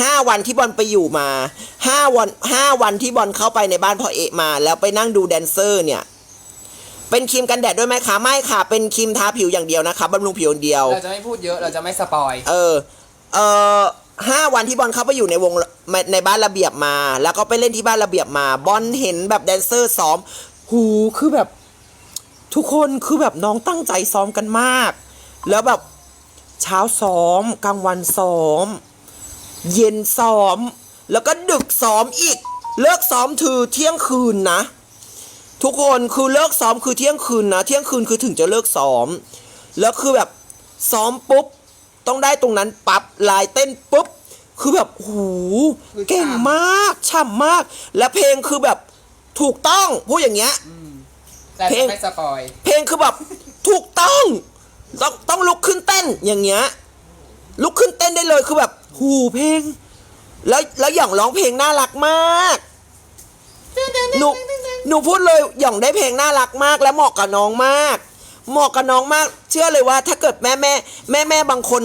ห้าวันที่บอลไปอยู่มาห้าวันห้าวันที่บอลเข้าไปในบ้านพ่อเอะมา แล้วไปนั่งดูแดนเซอร์เนี่ย เป็นครีมกันแดดด้วยไหมคะไม่ค่ะ เป็นครีมทาผิวอย่างเดียวนะคะบำรุงผิวอย่างเดียว เราจะไม่พูดเยอะเราจะไม่สปอยเออ เออห้าวันที่บอลเข้าไปอยู่ในวงในบ้านระเบียบมา แล้วก็ไปเล่นที่บ้านระเบียบมา บอลเห็นแบบแดนเซอร์ซ้อม หูคือแบบ ทุกคนคือแบบน้องตั้งใจซ้อมกันมาก แล้วแบบเช้าซ้อมกลางวันซ้อม เย็นซ้อม แล้วก็ดึกซ้อมอีก เลิกซ้อมถือเที่ยงคืนนะ ทุกคนคือเลิกซ้อมคือเที่ยงคืนนะ เที่ยงคืนคือถึงจะเลิกซ้อม แล้วคือแบบซ้อมปุ๊บ ต้องได้ตรงนั้นปั๊บลายเต้นปุ๊บ คือแบบโหูเก่งมากฉ่ำมาก และเพลงคือแบบถูกต้องพูดอย่างเงี้ยแต่เพลจะงไม่สปอย เพลงคือแบบถูกต้อง ต้องต้องลุกขึ้นเต้นอย่างเงี้ย ลุกขึ้นเต้นได้เลยคือแบบ หูเพลง แล้วแล้วหย่องร้องเพลงน่ารักมากหนูหนูพูดเลยหย่องได้เพลงน่ารักมาก และเหมาะกับน้องมาก เหมาะกับน้องมาก เชื่อเลยว่า ถ้าเกิดแม่แม่แม่แม่บางคน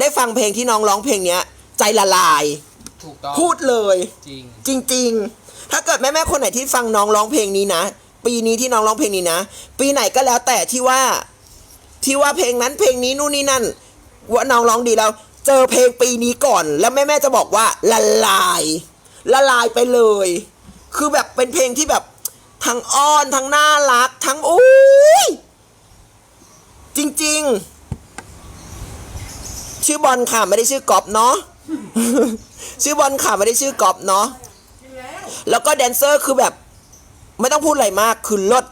ได้ฟังเพลงที่น้องร้องเพลงเนี้ย ใจละลาย ถูกต้องพูดเลย จริง จริง ๆ ถ้าเกิดแม่แม่ๆคนไหนที่ฟังน้องร้องเพลงนี้นะปีนี้ที่น้องร้องเพลงนี้นะปีไหนก็แล้วแต่ที่ว่าที่ว่าเพลงนั้นเพลงนี้นู่นนี่นั่น ว่าน้องร้องดีแล้ว เจอเพลงปีนี้ก่อน แล้วแม่แม่จะบอกว่าละลาย ละลายไปเลย คือแบบเป็นเพลงที่แบบทั้งอ้อนทั้งน่ารัก ทั้งอุ้ยจริง ๆ ชื่อบอลค่ะไม่ได้ชื่อกอบเนาะชื่อบอลค่ะไม่ได้ชื่อกอบเนาะแล้วก็แดนเซอร์คือแบบ ไม่ต้องพูดอะไรมากคือลด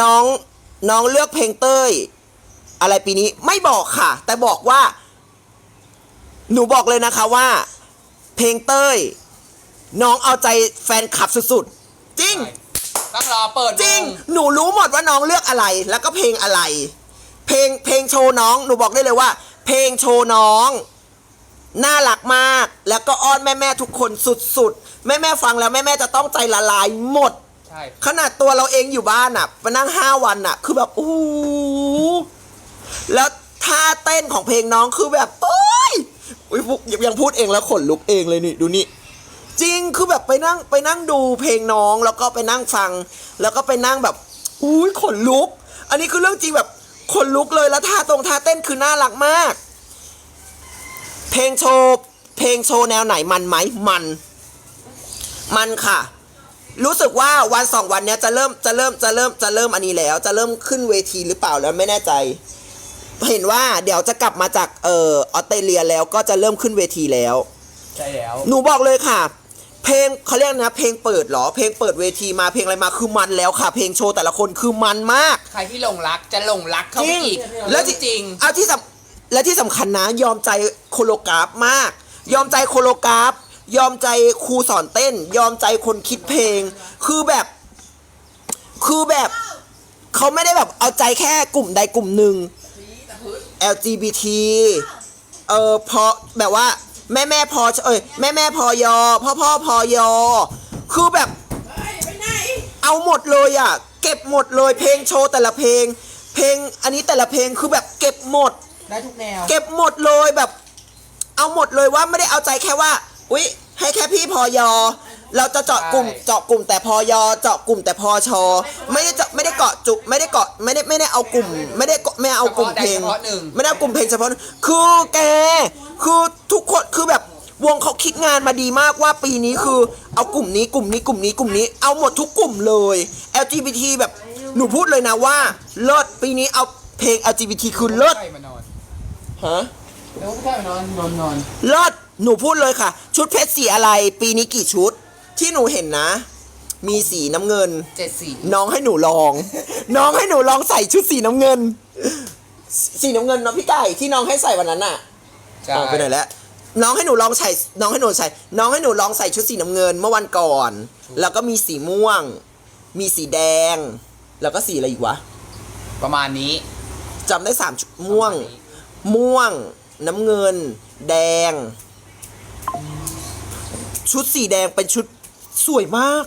น้องน้องเลือกเพลงเต้ย อะไรปีนี้ไม่บอกค่ะ แต่บอกว่า หนูบอกเลยนะคะว่า เพลงเต้ย น้องเอาใจแฟนคลับสุดๆ จริง ต้องรอเปิดจริงวหนูรู้หมดว่าน้องเลือกอะไร แล้วก็เพลงอะไร เพลงเพลงโชว์น้องหนูบอกได้เลยว่า เพลงโชว์น้องน่ารักมาก แล้วก็อ้อนแม่แม่ๆทุกคนสุดๆ แม่แม่ๆฟังแล้วแม่แม่ๆจะต้องใจละลายหมด ใช่ ขนาดตัวเราเองอยู่บ้านอะมานั่งห้าวันอะ คือแบบ โอ้โห แล้วท่าเต้นของเพลงน้องคือแบบโอ้ยอุ๊ยยังพูดเองแล้วขนลุกเองเลยนี่ดูนี่จริงคือแบบไปนั่งไปนั่งดูเพลงน้องแล้วก็ไปนั่งฟัง แล้วก็ไปนั่งแบบอุ้ยขนลุก อันนี้คือเรื่องจริงแบบขนลุกเลยแล้วท่าตรงท่าเต้นคือน่ารักมาก เพลงโชว์เพลงโชว์แนวไหนมันไหมมัน มันค่ะ รู้สึกว่าวันสองวันเนี้ยจะเริ่มจะเริ่มจะเริ่มจะเริ่มอันนี้แล้ว จะเริ่มขึ้นเวทีหรือเปล่าแล้วไม่แน่ใจ เห็นว่าเดี๋ยวจะกลับมาจากเอ่อออสเตรเลียแล้วก็จะเริ่มขึ้นเวทีแล้ว ใช่แล้ว หนูบอกเลยค่ะ เพลงเขาเรียกนะ เพลงเปิดเหรอ เพลงเปิดเวทีมาเพลงอะไรมาคือมันแล้วค่ะ เพลงโชว์แต่ละคนคือมันมาก ใครที่หลงรักจะหลงรักเข้าจไปริงอีกแล้แล้ววที่จริง เอาที่สำและที่สำคัญนะยอมใจโคโลกราฟมาก ยอมใจโคโลกราฟ ยอมใจครูสอนเต้น ยอมใจคนคิดเพลง คือแบบ คือแบบเขาไม่ได้แบบเอาใจแค่กลุ่มใดกลุ่มหนึ่ง LGBT เออพอแบบว่า แม่แม่พอเอ้ยแม่แม่พอยอพ่อพ่อพอยอ คือแบบ เอาหมดเลยอะ เก็บหมดเลยเพลงโชว์แต่ละเพลง เพลงอันนี้แต่ละเพลงคือแบบเก็บหมด ได้ทุกแนว เก็บหมดเลยแบบ เอาหมดเลยว่าไม่ได้เอาใจแค่ว่า อุ๊ย ให้แค่พี่พอยอ เราจะเจาะกลุ่มใช่เจาะกลุ่มแต่พอยอเจาะกลุ่มแต่พอชอไม่ได้เจาะไม่ได้เกาะจุไม่ได้เกาะไม่ได้ไม่ได้เอากลุ่ม ไม่ได้เกาะไม่เอากลุ่มเพลง เฉพาะใดเฉพาะหนึ่ง ไม่ได้เอากลุ่มเพลงเฉพาะหนึ่งคือแกคือทุกคนคือแบบวงเขาคิดงานมาดีมากว่าปีนี้คือเอากลุ่มนี้กลุ่มนี้กลุ่มนี้กลุ่มนี้เอาหมดทุกกลุ่มเลย LGBT แบบหนูพูดเลยนะว่าเลิศปีนี้เอาเพลง LGBT คือเลิศใช่มานอนฮะ แล้วก็ใช่มานอนนอนนอน เลิศหนูพูดเลยค่ะ ชุดเพชรสีอะไร ปีนี้กี่ชุด ที่หนูเห็นนะ มีสีน้ำเงิน เจ็ดสี่น้องให้หนูลอง น้องให้หนูลองใส่ชุดสีน้ำเงิน สีน้ำเงินเนาะพี่ไก่ที่น้องให้ใส่วันนั้นน่ะใช่อ๋อไปไหนแล้วน้องให้หนูลองใส่ น้องให้หนูใส่ น้องให้หนูลองใส่ชุดสีน้ำเงินเมื่อวันก่อน แล้วก็มีสีม่วง มีสีแดง แล้วก็สีอะไรอีกวะประมาณนี้ จำได้สามชุดม่วงประมาณนี้ม่วง น้ำเงิน แดง ชุดสีแดงเป็นชุด สวยมาก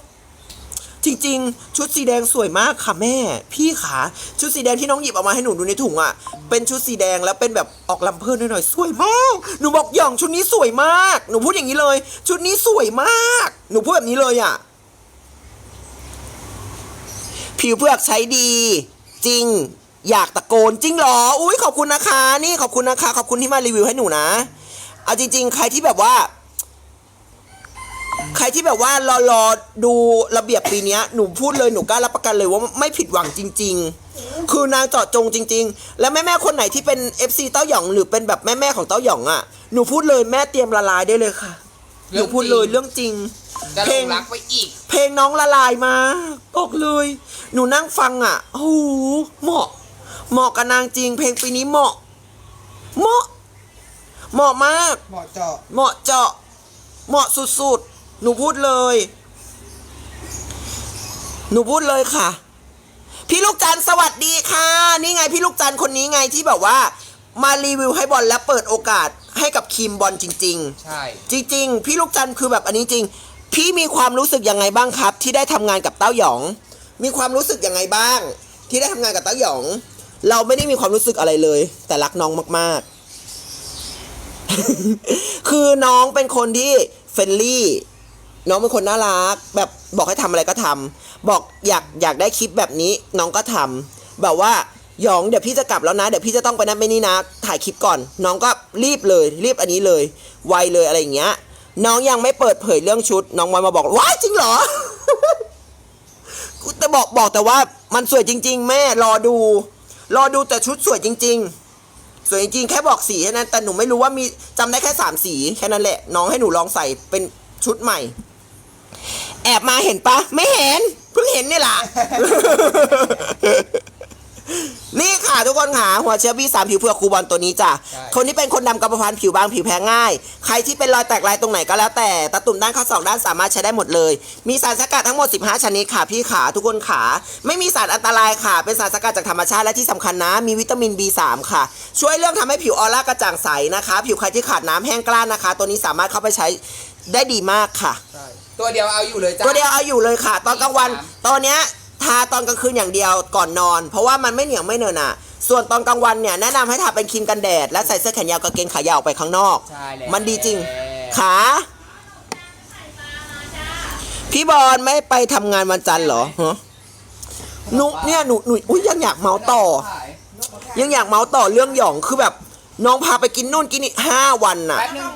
จริง ๆ ชุดสีแดงสวยมากค่ะแม่ พี่ขาชุดสีแดงที่น้องหยิบออกมาให้หนูดูในถุงอะ เป็นชุดสีแดงแล้วเป็นแบบออกลำเพลินหน่อยๆสวยมากหนูบอกหย่องชุดนี้สวยมาก หนูพูดอย่างนี้เลย ชุดนี้สวยมาก หนูพูดแบบนี้เลยอะ ผิวเพือกใช้ดี จริง อยากตะโกนจริงเหรออุ้ยขอบคุณนะคะ นี่ขอบคุณนะคะ ขอบคุณที่มารีวิวให้หนูนะเอาจริง ๆ ใครที่แบบว่า ใครที่แบบว่ารอรอดูระเบียบปีเนี้ยหนูพูดเลยหนูกล้ารับประกันเลยว่าไม่ผิดหวังจริง ๆ คือนางเจาะจงจริง ๆ แล้วแม่แม่ๆคนไหนที่เป็น FC เต้าหยองหรือเป็นแบบแม่แม่ๆของเต้าหยองอะหนูพูดเลยแม่เตรียมละลายได้เลยค่ะหนูพูดเลยเรื่องจริง จะเพหลลงงรักไปอีก เพลงน้องละลายมากบอกเลย หนูนั่งฟังอะโอ้โหเหมาะ เหมาะกับนางจริง เพลงปีนี้เหมาะ เหมาะ เหมาะมาก เหมาะเจาะ เหมาะเจาะ เหมาะสุดๆ หนูพูดเลย หนูพูดเลยค่ะ พี่ลูกจันทร์สวัสดีค่ะ นี่ไงพี่ลูกจันทร์คนนี้ไงที่แบบว่า มารีวิวให้บอลและเปิดโอกาสให้กับคิมบอลจริง ๆ ใช่ จริง ๆ พี่ลูกจันทร์คือแบบอันนี้จริง พี่มีความรู้สึกยังไงบ้างครับ ที่ได้ทำงานกับเต้าหยอง มีความรู้สึกยังไงบ้าง ที่ได้ทำงานกับเต้าหยอง เราไม่ได้มีความรู้สึกอะไรเลย แต่รักน้องมาก ๆ คือน้องเป็นคนที่เฟรนลี่ น้องเป็นคนน่ารัก แบบบอกให้ทำอะไรก็ทำบอกอยากอยากได้คลิปแบบนี้น้องก็ทำแบบว่าหยองเดี๋ยวพี่จะกลับแล้วนะ เดี๋ยวพี่จะต้องไปนั่นไปนี่นะ ถ่ายคลิปก่อน น้องก็รีบเลย รีบอันนี้เลย ไวเลยอะไรอย่างเงี้ย น้องยังไม่เปิดเผยเรื่องชุด น้องวันมาบอกว้ายจริงเหรอกูแต่บอกบอกแต่ว่ามันสวยจริง ๆ แม่รอดู รอดูแต่ชุดสวยจริง ๆ สวยจริงๆแค่บอกสีแค่นั้นแต่หนูไม่รู้ว่ามีจำได้แค่สามสีแค่นั้นแหละ น้องให้หนูลองใส่เป็นชุดใหม่ แอบมาเห็นปะไม่เห็นเพิ่งเห็นนี่แหละ นี่ค่ะทุกคนค่ะหัวเชื้อบีสามผิวเผือกคูบอลตัวนี้จ้ะใช่ คนที่เป็นคนดำกระเพาะพันธุ์ผิวบางผิวแพ้ง่าย ใครที่เป็นรอยแตกลายตรงไหนก็แล้วแต่ตะตุ่มด้านข้อศอกด้านสามารถใช้ได้หมดเลย มีสารสกัดทั้งหมด 15 ชนิดค่ะพี่ขาทุกคนขาไม่มีสารอันตรายค่ะ เป็นสารสกัดจากธรรมชาติและที่สำคัญนะ มีวิตามิน B3 ค่ะ ช่วยเรื่องทำให้ผิวออร่ากระจ่างใสนะคะ ผิวใครที่ขาดน้ำแห้งกล้านนะคะ ตัวนี้สามารถเข้าไปใช้ได้ดีมากค่ะ ใช่ ตัวเดียวเอาอยู่เลยจ้า ตัวเดียวเอาอยู่เลยค่ะ ตอนกลางวันตอนเนี้ยทาตอนกลางคืนอย่างเดียวก่อนนอน เพราะว่ามันไม่เหนียวไม่เนอะหนะส่วนตอนกลางวันเนี่ยแนะนำให้ทาเป็นครีมกันแดด และใส่เสื้อแขนยาวกางเกงขายาวออกไปข้างนอก ใช่แล้วมันดีจริง ขาพี่บอลไม่ไปทำงานวันจันทร์เหรอฮะหนุเนี่ยหนูหนูอุ้ยยังอยากเมาต่อ ยังอยากเมาต่อเรื่องหยองคือแบบ น้องพาไปกินนู่นกินนี่ห้าวันน่ะแป๊บนึง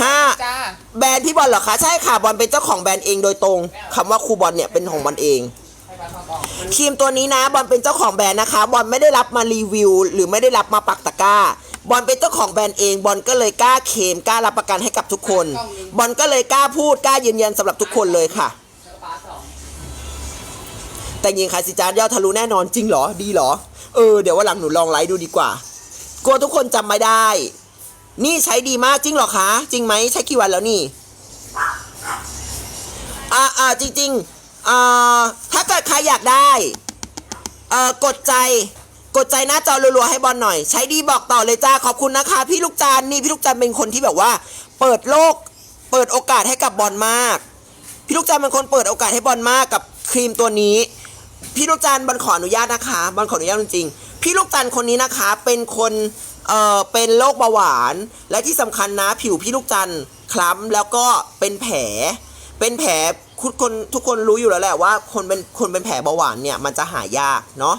ห้าจ้าแบรนด์พี่บอลเหรอคะใช่ค่ะบอลเป็นเจ้าของแบรนด์เองโดยตรงคำว่าครูบอลเนี่ยเป็นของบอลเองให้พันเข้ากล้องครีมตัวนี้นะบอลเป็นเจ้าของแบรนด์นะคะบอลไม่ได้รับมารีวิว หรือไม่ได้รับมาปักตะกร้าบอลเป็นเจ้าของแบรนด์เองบอลก็เลยกล้าเคลมกล้ารับประกันให้กับทุกคน บอลก็เลยกล้าพูดกล้ายืนยันสำหรับทุกคนเลยค่ะ แต่ยิงคาสิจานยอดทะลุแน่นอนจริงเหรอดีเหรอเออเดี๋ยววันหลังหนูลองไลฟ์ดูดีกว่า กลัวทุกคนจำไม่ได้ นี่ใช้ดีมากจริงเหรอคะ จริงไหมใช้กี่วันแล้วนี่อ่าอ่าจริงๆอ่าถ้าเกิดใครอยากได้เอ่อกดใจกดใจหน้าจอรัวๆให้บอลหน่อย ใช้ดีบอกต่อเลยจ้าขอบคุณนะคะ พี่ลูกจานนี่พี่ลูกจานเป็นคนที่แบบว่า เปิดโลก เปิดโอกาสให้กับบอลมาก พี่ลูกจานเป็นคนเปิดโอกาสให้บอลมากกับครีมตัวนี้ พี่ลูกจันบอลขออนุญาตนะคะบอลขออนุญาตจริงๆ พี่ลูกจันคนนี้นะคะเป็นคนเอ่อเป็นโรคเบาหวาน และที่สำคัญนะผิวพี่ลูกจันคล้ำแล้วก็เป็นแผล เป็นแผลทุกคนทุกคนรู้อยู่แล้วแหละว่าคนเป็นคนเป็นแผลเบาหวานเนี่ยมันจะหายากเนาะ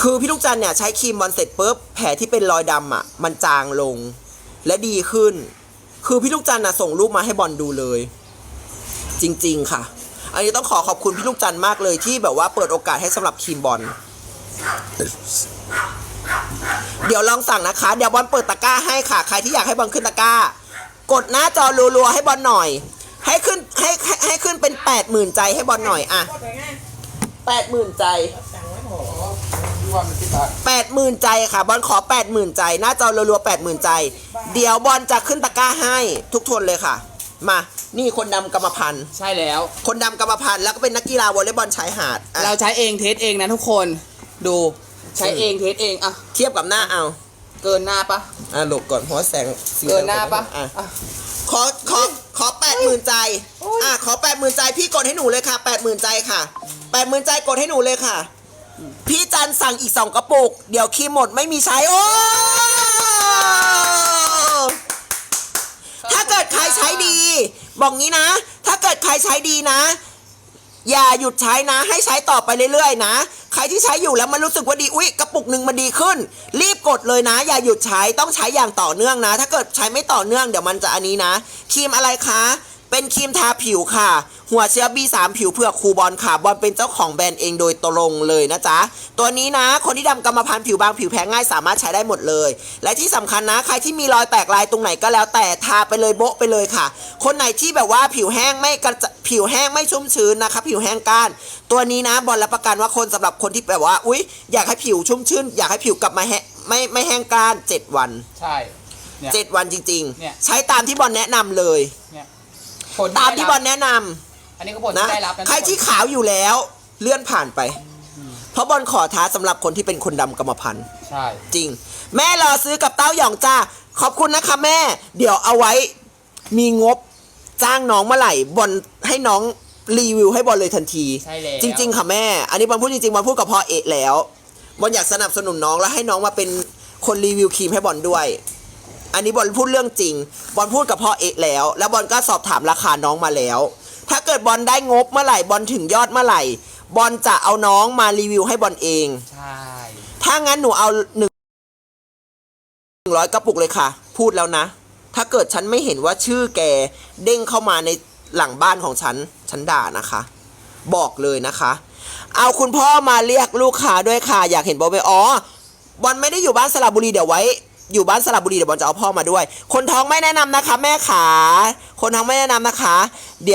คือพี่ลูกจันเนี่ยใช้ครีมบอลเสร็จปุ๊บแผลที่เป็นรอยดำอะมันจางลงและดีขึ้น คือพี่ลูกจันน่ะส่งรูปมาให้บอลดูเลย จริง ๆ ค่ะ อันนี้ต้องขอขอบคุณพี่ลูกจันมากเลยที่แบบว่าเปิดโอกาสให้สำหรับครีมบอล เดี๋ยวลองสั่งนะคะ เดี๋ยวบอลเปิดตะกร้าให้ค่ะ ใครที่อยากให้บอลขึ้นตะกร้า กดหน้าจอรัวๆให้บอลหน่อย ให้ขึ้นให้ให้ให้ขึ้นเป็นแปดหมื่นใจให้บอลหน่อยอะแปดหมื่นใจดูว่ามันติดต่อแปดหมื่นใจค่ะ บอลขอแปดหมื่นใจ หน้าจอรัวๆแปดหมื่นใจ เดี๋ยวบอลจะขึ้นตะกร้าให้ทุกทนเลยค่ะ มานี่คนดำกรรมพันธุ์ใช่แล้ว คนดำกรรมพันธุ์แล้วก็เป็นนักกีฬาวอลเลย์บอลชายหาดอะเราใช้เองเทสเองนะทุกคน ดูใช้เองเทสเองอะเทียบกับหน้าเอา เกินหน้าปะอะหลบก่อนเพราะว่าแสงสีเกินหน้าปะอะอะ ขอขอขอแปดหมื่นใจอะขอแปดหมื่นใจพี่กดให้หนูเลยค่ะแปดหมื่นใจค่ะแปดหมื่นใจกดให้หนูเลยค่ะ พี่จันสั่งอีกสองกระปุก เดี๋ยวครีมหมดไม่มีใช้โอ้ถ้าเกิดใครใช้ดี บอกงี้นะ ถ้าเกิดใครใช้ดีนะ อย่าหยุดใช้นะ ให้ใช้ต่อไปเรื่อยๆนะ ใครที่ใช้อยู่แล้วมันรู้สึกว่าดีอุ๊ยกระปุกหนึ่งมันดีขึ้น รีบกดเลยนะ อย่าหยุดใช้ต้องใช้อย่างต่อเนื่องนะ ถ้าเกิดใช้ไม่ต่อเนื่องเดี๋ยวมันจะอันนี้นะครีมอะไรคะ เป็นครีมทาผิวค่ะ หัวเชื้อ B3 ผิวเผือกคูบอลค่ะ บอลเป็นเจ้าของแบรนด์เองโดยตรงเลยนะจ๊ะ ตัวนี้นะ คนที่ดำกรรมพันธุ์ผิวบางผิวแพ้ง่ายสามารถใช้ได้หมดเลย และที่สำคัญนะ ใครที่มีรอยแตกลายตรงไหนก็แล้วแต่ทาไปเลยโบ๊ะไปเลยค่ะ คนไหนที่แบบว่าผิวแห้งไม่กระจะผิวแห้งไม่ชุ่มชื้นนะคะผิวแห้งก้าน ตัวนี้นะบอลรับประกันว่าคนสำหรับคนที่แบบว่า อุ๊ย อยากให้ผิวชุ่มชื้น อยากให้ผิวกลับมาแห้งไม่ไม่แห้งก้าน 7 วัน ใช่เนี่ย7วันจริงเนี่ยๆใช้ตามที่บอลแนะนำเลยเนี่ย ผลตามที่บอลได้รับแนะนำอันนี้ก็ผลนะที่ได้รับนะใครที่ขาวอยู่แล้วเลื่อนผ่านไป เพราะบอลขอท้าสำหรับคนที่เป็นคนดำกรรมพันธุ์ ใช่จริง แม่รอซื้อกับเต้าหยองจ้า ขอบคุณนะคะแม่ เดี๋ยวเอาไว้มีงบจ้างน้องเมื่อไหร่บอลให้น้องรีวิวให้บอลเลยทันที ใช่แล้วจริง ๆ ค่ะแม่ อันนี้บอลพูดจริงๆบอลพูดกับพ่อเอะแล้วบอลอยากสนับสนุนน้องแล้วให้น้องมาเป็นคนรีวิวครีมให้บอลด้วย อันนี้บอลพูดเรื่องจริง บอลพูดกับพ่อเอะแล้ว แล้วบอลก็สอบถามราคาน้องมาแล้ว ถ้าเกิดบอลได้งบเมื่อไหร่บอลถึงยอดเมื่อไหร่ บอลจะเอาน้องมารีวิวให้บอลเอง ใช่ ถ้างั้นหนูเอาหนึ่งร้อยกระปุกเลยค่ะ พูดแล้วนะ ถ้าเกิดฉันไม่เห็นว่าชื่อแกเด้งเข้ามาในหลังบ้านของฉัน ฉันด่านะคะ บอกเลยนะคะ เอาคุณพ่อมาเรียกลูกค้าด้วยค่ะ อยากเห็นบอลไปอ๋อบอลไม่ได้อยู่บ้านสระบุรีเดี๋ยวไว้ อยู่บ้านสระบุรีเดี๋ยวบอลจะเอาพ่อมาด้วย คนท้องไม่แนะนำนะคะ แม่ขา คนท้องไม่แนะนำนะคะ เดี๋ยว